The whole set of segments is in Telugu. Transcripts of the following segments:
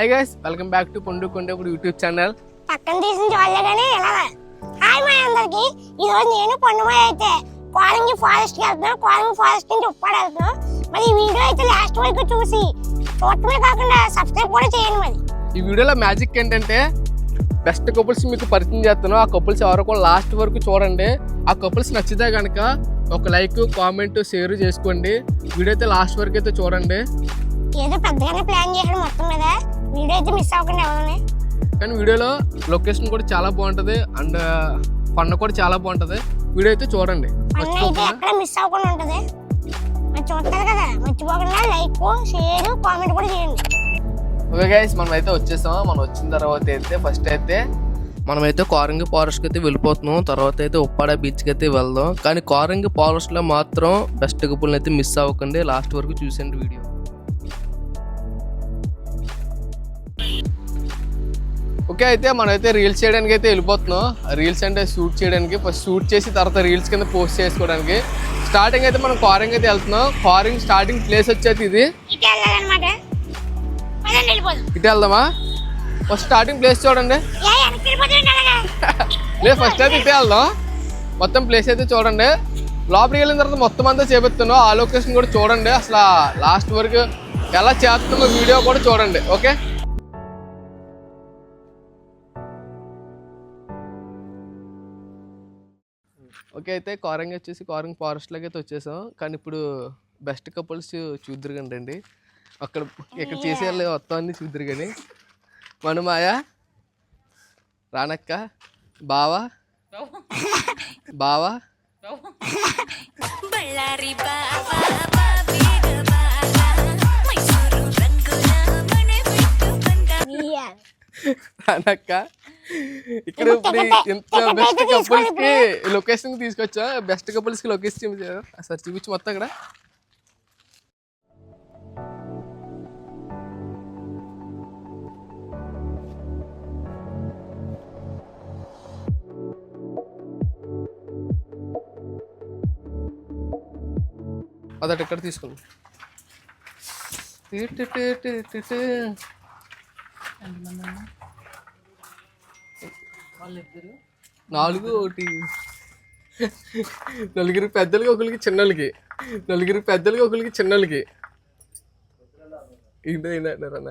Hi guys welcome back to పొండు కొండప్పుడు యూట్యూబ్ ఛానల్ పక్కన తీసిన చూడలే కానీ ఎలా హాయ్ మా అందరికి. ఈ రోజు నేను పండుమాయ అయితే కోలంగి ఫారెస్ట్కి వెళ్తున్నాను కోలంగి ఫారెస్ట్ నుంచి ఉప్పాడు వెళ్తున్నాను మరి ఈ వీడియో అయితే లాస్ట్ వరకు చూసి చూడటమే కాకుండా సబ్స్క్రైబ్ కూడా చేయండి మరి. ఈ వీడియోలో మ్యాజిక్ ఏంటంటే బెస్ట్ కపుల్స్ మీకు పరిచయం చేస్తాను. ఆ కపుల్స్ ఎవరో కూడా లాస్ట్ వరకు చూడండి. ఆ కపుల్స్ నచ్చితే కనుక ఒక లైక్ కామెంట్ షేర్ చేసుకోండి. వీడియో అయితే లాస్ట్ వరకు అయితే చూడండి. ఏదో పెద్దగానే ప్లాన్ చేసాడు మొత్తం మీద. వీడియో అయితే మిస్ అవ్వకుండా ఎవరిని. కానీ వీడియోలో లొకేషన్ కూడా చాలా బాగుంటుంది. అండ్ ఫన్ కూడా చాలా బాగుంటుంది. వీడియో అయితే చూడండి. ఎక్కడ మిస్ అవ్వకుండా ఉంటుంది. మరి చూస్తారు కదా మర్చిపోకుండా లైక్ షేర్ కామెంట్ కూడా చేయండి. ఓకే గైస్ మనం అయితే వచ్చేసాం. మనం వచ్చిన తర్వాత అయితే ఫస్ట్ అయితే మనమైతే కోరంగి ఫారెస్ట్కి అయితే వెళ్ళిపోతున్నాం. తర్వాత అయితే ఉప్పాడ బీచ్కి అయితే వెళ్దాం. కానీ కోరంగి ఫారెస్ట్లో మాత్రం బెస్ట్ కపుల్ని అయితే మిస్ అవ్వకండి. లాస్ట్ వరకు చూసండి వీడియో. ఓకే అయితే మనం అయితే రీల్స్ చేయడానికి అయితే వెళ్ళిపోతున్నాం. రీల్స్ అంటే షూట్ చేయడానికి ఫస్ట్ షూట్ చేసి తర్వాత రీల్స్ కింద పోస్ట్ చేసుకోవడానికి. స్టార్టింగ్ అయితే మనం కారింగ్ అయితే వెళ్తున్నాం. కారింగ్ స్టార్టింగ్ ప్లేస్ వచ్చేది ఇది. ఇటు వెళ్దామా? ఫస్ట్ స్టార్టింగ్ ప్లేస్ చూడండి. లేదు ఫస్ట్ అయితే ఇటే వెళ్దాం. మొత్తం ప్లేస్ అయితే చూడండి. లోపలికి వెళ్ళిన తర్వాత మొత్తం అంతా చేపిస్తున్నాం. ఆ లొకేషన్ కూడా చూడండి. అసలు లాస్ట్ వరకు ఎలా చేస్తున్నామో వీడియో కూడా చూడండి. ఓకే ఓకే అయితే కోరంగ్ వచ్చేసి కోరంగి ఫారెస్ట్లోకి అయితే వచ్చేసాం. కానీ ఇప్పుడు బెస్ట్ కపుల్స్ చూద్దరు కండి అండి అక్కడ ఇక్కడ చేసే మొత్తం అన్ని చూద్దరు కానీ. మనమాయ రానక్క బావా బావా. బళ్ళారి బావా అనక్క ఇక్కడ ఇప్పుడు ఇంత బెస్ట్ కపుల్స్కి లొకేషన్ తీసుకొచ్చా? బెస్ట్ కపుల్స్కి లొకేషన్ చూపించారు సార్ చూపించి మొత్తం అక్కడ. అదట ఇక్కడ తీసుకుందాం. నాలుగు ఒకటి. నలుగురు పెద్దలకి ఒకరికి చిన్నలకి నలుగురు పెద్దలకి ఒకరికి చిన్నలకి ఏంటో ఏంటంటారన్న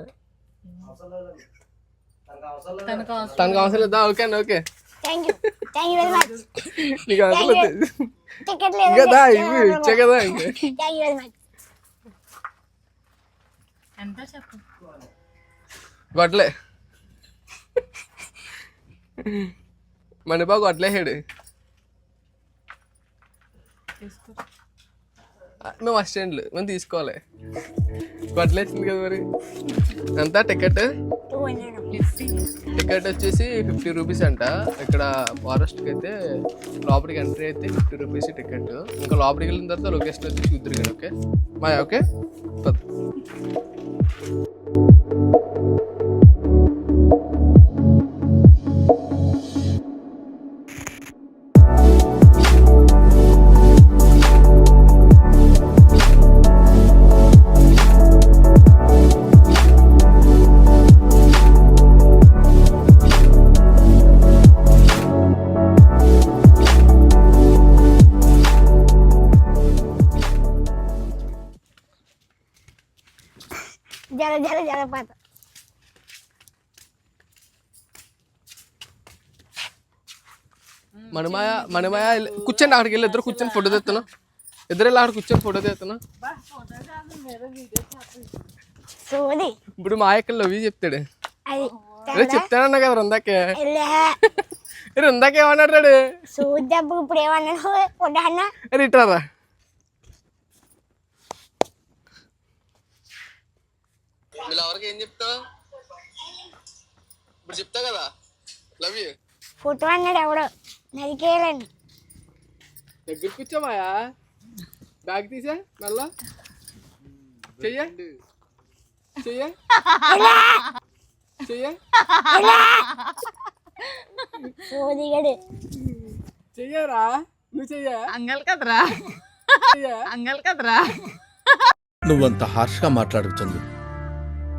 తనకు అవసరం లేదా? ఓకే అన్న ఓకే. నీకు అవసరం లేదు? ఇవి ఇచ్చా కదా మచ్ గొడ్లే. మణిబాబు గొడ్లేసాడు మేము అసిస్టెంట్లు మేము తీసుకోవాలి. గొడ్లేసింది కదా మరి? ఎంత టికెట్ టికెట్ వచ్చేసి ఫిఫ్టీ రూపీస్ అంట. ఇక్కడ ఫారెస్ట్కి అయితే లోపలికి ఎంట్రీ అయితే ఫిఫ్టీ రూపీస్ టికెట్ ఇంకా లోపలికి వెళ్ళిన తర్వాత లొకేషన్ అయితే చూద్దరు ఓకే మా ఓకే జల జల జలపాతం మనమాయ మనమాయ కూర్చోండి అక్కడికి వెళ్ళి. ఇద్దరు కూర్చొని ఫోటో తెస్తున్నా. ఇద్దరు వెళ్ళి అక్కడ కూర్చొని ఫోటో తెస్తున్నా. ఇప్పుడు మా ఇక్కడ లవ్ చెప్తాడు. అరే చెప్తానన్నా కదా రుందాకే. రుందాక ఏమన్నాడు దెబ్బ ఇప్పుడు అరే ఇట్రారా వీళ్ళు ఎవరికి ఏం చెప్తావు? ఇప్పుడు చెప్తా కదా. లవ్ యూ ఫోటో అన్నాడు ఎవడో. నరికేయాలండి దగ్గర కూర్చోమాయా? బ్యాగ్ తీసా మళ్ళా? చెయ్య. చెయ్య. చెయ్య. సోదిగడు చెయ్యరా? నువ్వు చెయ్య? అంగల్ కదరా. అంగల్ కదరా. నువ్వంత హార్ష్గా మాట్లాడకు చందు.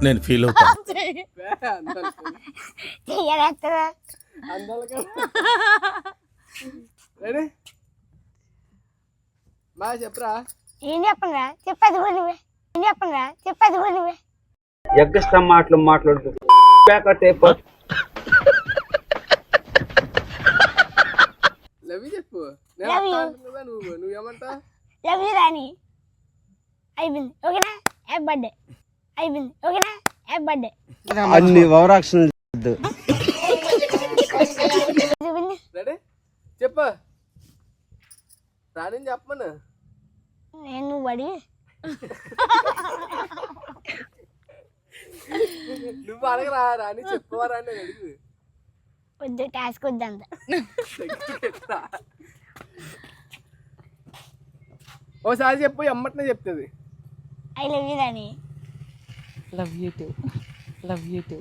నేను ఫీల్ అవుతా. మా చెప్పరా? ఏం చెప్పండి చెప్పదు నువ్వే ఏం చెప్పండి చెప్పదు నువ్వే ఎగ్గస్ట్రా మాటలు మాట్లాడుతూ. లవ్ చెప్పు. నువ్వు? నువ్వేమంటా లవ్ రాని అయిపోయింది. ఓకేనా? Happy birthday. అయిపోయింది. ఓకేనా? Happy birthday. అన్ని ఓవరాక్షన్ చూపింది రెడీ? చెప్పు. రాని చెప్పమను. నేను నువ్వు అడిగి నువ్వు అడగరా రాని చెప్పువా రాని నేను అడుగు వద్దు టాస్క్ వద్దంత ఓసారి చెప్పు ఎమ్మటనే చెప్తుంది. I love you Rani love you too love you too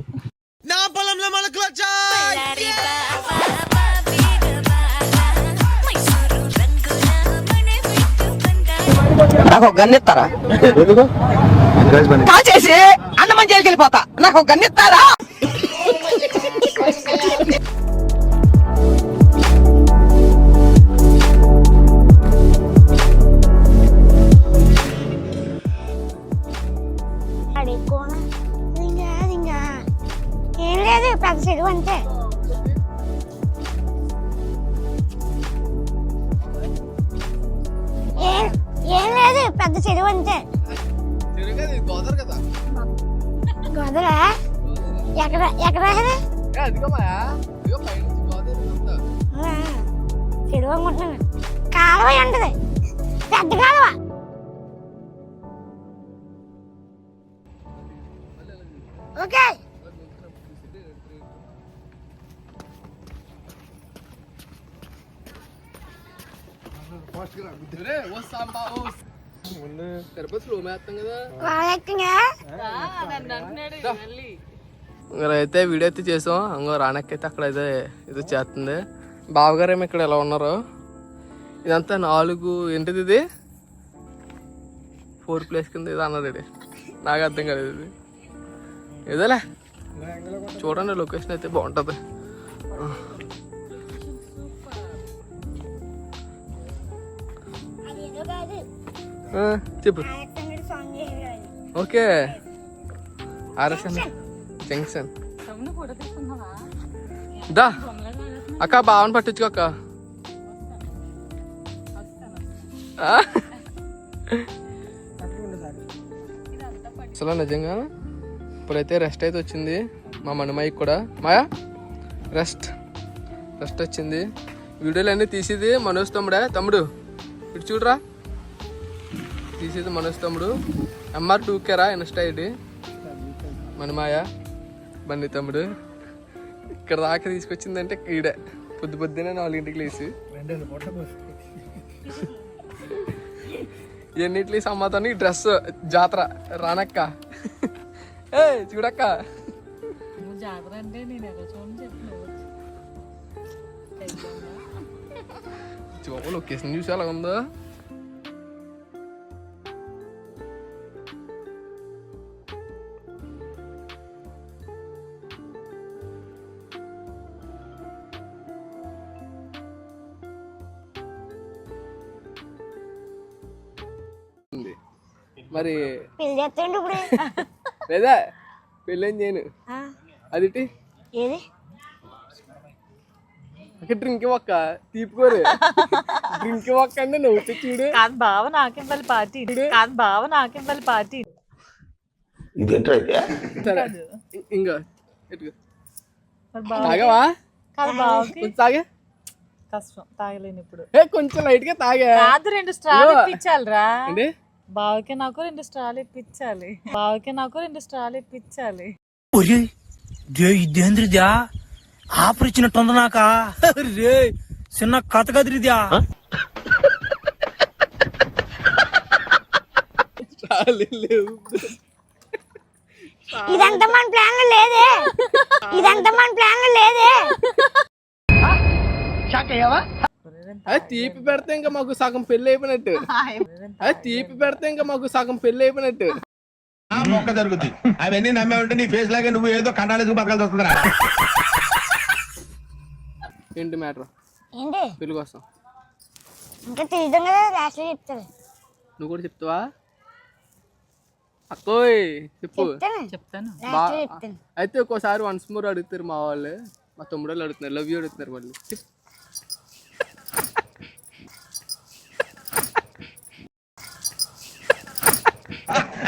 రంగుల మణి పెట్టు బంగారం నాకు ఒక గన్ ఇస్తారా? కాల్ చేసి అన్నమని జైలుకి వెళ్ళిపోతా నాకు ఒక గన్ ఇస్తారా? గోదావరి ఇదంతా. అవునా? చెరువు అనుకుంటున్నాను కాలువ ఉంటది పెద్ద కాలువ ఓకే ఒరే, ఓ సాంబా, ఓ. తిరుపతి అయితే వీడియో అయితే చేసాం. అంగో రానక్కైతే అక్కడ అయితే ఇది చేస్తుంది. బావగారు ఏమో ఇక్కడ ఎలా ఉన్నారు? ఇదంతా నాలుగు ఏంటిది ఇది? ఫోర్ ప్లేస్ కింద ఇది అన్నది ఇది. నాకు అర్థం కాలేదు ఇది. ఏదోలే. చూడండి లొకేషన్ అయితే బాగుంటుంది. చెప్పు. ఓకే. ఆర్ఎస్ఎన్ జంక్షన్ దా. అక్క బావని పట్టించుకో అక్క. ఆ? అసలు నిజంగా ఇప్పుడైతే రెస్ట్ అయితే వచ్చింది మా మనమాయికి కూడా. మాయా రెస్ట్ రెస్ట్ వచ్చింది. వీడియోలు అన్నీ తీసేది మనోజ్ తమ్ముడే? తమ్ముడు ఇటు చూడరా. తీసేది మనోజ్ తమ్ముడు. ఎంఆర్ టూ కేరా ఇన్స్టా ఐడి. మనమాయ బండి తమ్ముడు. ఇక్కడ దాకా తీసుకొచ్చిందంటే ఈడే. పొద్దు పొద్దునే నాలుగింటికి లేచి. ఎన్నింటికి సమాధానం? ఈ డ్రెస్ జాతర. రానక్క. ఏ చూడక్క. అంటే నేను చూప లొకేషన్ చూసి ఎలా ఉందో ఉంది. మరి పెళ్ళి చేస్తాండి ఇప్పుడు. లేదా? పెళ్ళేం చేయను. అదిటి ఏది? అక్కడ డ్రింక్ ఒక్క తీపుకోరు. డ్రింక్ ఒక్క అంటే నవ్వుతే చూడు. కాదు బావ నాకివ్వాలి పార్టీ. కాదు బావ నాకివ్వాలి పార్టీ. సరే. ఇ- ఇంకా ఎట్టుకో. మరి బావ తాగవా? కాదు బావకి. కొంచెం తాగే. కష్టం. తాగలేను ఇప్పుడు. ఏ కొంచెం లైట్గా తాగే. కాదు రెండు స్ట్రాలు ఇప్పించాలిరా. ఏంటి? బావకి నాకు రెండు స్ట్రాలు ఇప్పించాలి. బావకి నాకు రెండు స్ట్రాలు ఇప్పించాలి. ఇదేంద్రిద్యా ఆఫర్ ఇచ్చినట్టుంది నాక? రే చిన్న కథ లేవు. ఇదంతా మన ప్లాన్ లేదే. ఇదంతా మన ప్లాన్ లేదే. అది తీపి పెడితే ఇంకా మాకు సగం పెళ్ళి అయిపోయినట్టు అది తీపి పెడితే ఇంకా మాకు సగం పెళ్ళి అయిపోయినట్టు మొక్క జరుగుద్ది అవన్నీ నమ్మే ఉంటే నీ ఫేస్ లాగే నువ్వు ఏదో కండాలేసుకు బతకాల్సి వస్తుందిరా ఏంటి మ్యాటర్ ఏంటి పెళ్ళి కోసం ఇంకా తెలియదు కదా లాస్ట్లో చెప్తాను నువ్వు కూడా చెప్తావా అక్కోయ్ చెప్పు చెప్తాను అయితే ఒక్కోసారి వన్స్ మోర్ అడుగుతారు మా వాళ్ళు మా తమ్ముడు వాళ్ళు అడుగుతున్నారు లవ్ యూ అడుగుతున్నారు మళ్ళీ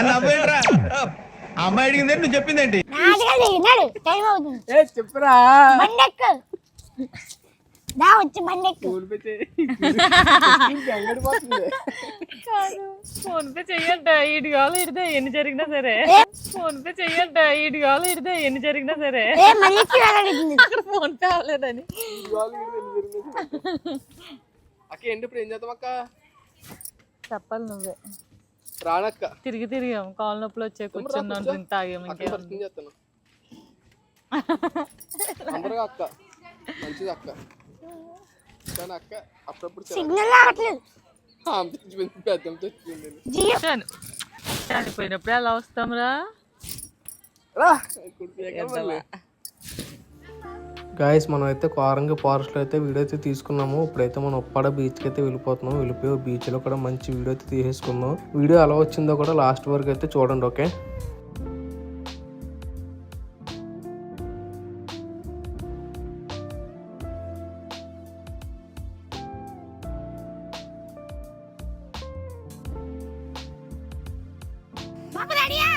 నవ్వేంట్రా? అమ్మాయి అడిగింది నువ్వు చెప్పిందేంటి? నాటకాలు దిగినాడు టైం అవుతుంది. ఏ చెప్పురా. బండెక్కు. దా వచ్చి బండెక్కు. ఊడిపోతే గంగడిపోతుంది కాదు ఫోన్ పే చెయ్యంట ఇటు కావాలి ఇడితే ఎన్ని జరిగినా సరే. ఫోన్ పే చెయ్యంట ఇటు కావాలి ఇడితే ఎన్ని జరిగినా సరే. ఏ మళ్ళీ వెళ్ళగలుగుతుంది అక్కడ ఫోన్ పే అవ్వలేదని అక్క ఏంటి ఇప్పుడు ఏం చేద్దాం అక్క? చెప్పాలి నువ్వే. రానక్క. తిరిగి తిరిగాం. కాళ్ళ నొప్పులు వచ్చే కూర్చున్నాం డ్రింక్ తాగాం అక్క ఇంకేం పరిచయం చేస్తాను అందరుగా అక్క. మంచిది అక్క. కానీ అక్క? అప్పుడప్పుడు. సిగ్నల్ రావట్లేదు. పెద్ద-. చనిపోయినప్పుడు ఎలా వస్తాంరా. గాయస్ మనం అయితే కోరంగి ఫారెస్ట్లో అయితే వీడియో అయితే తీసుకున్నాము. ఇప్పుడైతే మనం ఉప్పాడ బీచ్కి అయితే వెళ్ళిపోతున్నాం. వెళ్ళిపోయి బీచ్లో కూడా మంచి వీడియో అయితే తీసేసుకుందాం. వీడియో ఎలా వచ్చిందో కూడా లాస్ట్ వరకు అయితే చూడండి ఓకే బాబు రెడీయా?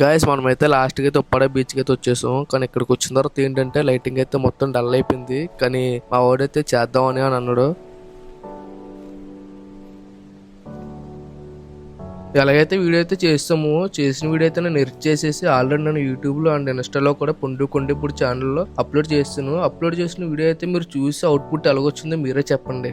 గాయస్ మనమైతే లాస్ట్కి అయితే ఉప్పాడ బీచ్కి అయితే వచ్చేసాం. కానీ ఇక్కడికి వచ్చిన తర్వాత ఏంటంటే లైటింగ్ అయితే మొత్తం డల్ అయిపోయింది. కానీ మా వాడైతే చేద్దామని అని అన్నాడు. ఎలాగైతే వీడియో అయితే చేస్తామో చేసిన వీడియో అయితే నేను ఎడిట్ చేసేసి ఆల్రెడీ నేను యూట్యూబ్లో అండ్ ఇన్స్టాలో కూడా పొండు కొండిప్పుడు ఛానల్లో అప్లోడ్ చేస్తాను. అప్లోడ్ చేసిన వీడియో అయితే మీరు చూసి అవుట్పుట్ ఎలాగొచ్చిందో మీరే చెప్పండి.